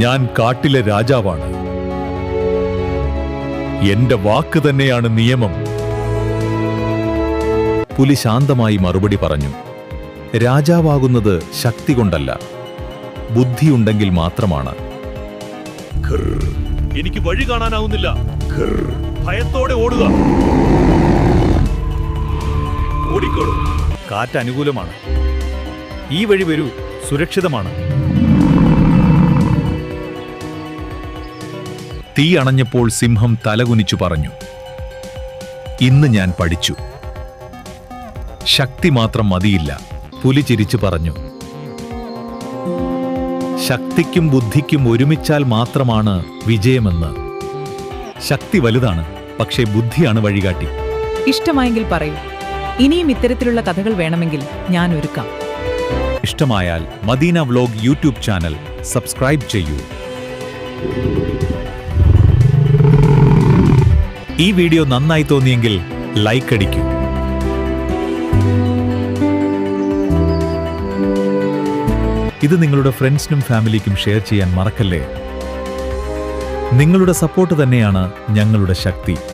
ഞാൻ കാട്ടിലെ രാജാവാണ്. എന്റെ വാക്ക് തന്നെയാണ് നിയമം. പുലി ശാന്തമായി മറുപടി പറഞ്ഞു. രാജാവാകുന്നത് ശക്തി കൊണ്ടല്ല ബുദ്ധിയുണ്ടെങ്കിൽ മാത്രമാണ്. എനിക്ക് വഴി കാണാനാവുന്നില്ല. ഭയത്തോടെ ഓടുക. ഓടിക്കോളൂ. കാറ്റ് അനുകൂലമാണ് ഈ വഴി വരൂ സുരക്ഷിതമാണ്. തീ അണഞ്ഞപ്പോൾ സിംഹം തലകുനിച്ചു പറഞ്ഞു ഇന്ന് ഞാൻ പഠിച്ചു. ശക്തി മാത്രം മതിയില്ല പുലി ചിരിച്ചു പറഞ്ഞു. ശക്തിക്കും ബുദ്ധിക്കും ഒരുമിച്ചാൽ മാത്രമാണ് വിജയമെന്ന്. ശക്തി വലുതാണ് പക്ഷേ ബുദ്ധിയാണ് വഴികാട്ടി. ഇഷ്ടമായെങ്കിൽ പറയൂ. ഇനിയും ഇത്തരത്തിലുള്ള കഥകൾ വേണമെങ്കിൽ ഞാൻ ഒരുക്കാം. ഇഷ്ടമായാൽ Madina vlog YouTube channel subscribe ചെയ്യൂ. ഈ വീഡിയോ നന്നായി തോന്നിയെങ്കിൽ ലൈക്ക് അടിക്കൂ. ഇത് നിങ്ങളുടെ ഫ്രണ്ട്സിനും ഫാമിലിക്കും ഷെയർ ചെയ്യാൻ മറക്കല്ലേ? നിങ്ങളുടെ സപ്പോർട്ട് തന്നെയാണ് ഞങ്ങളുടെ ശക്തി.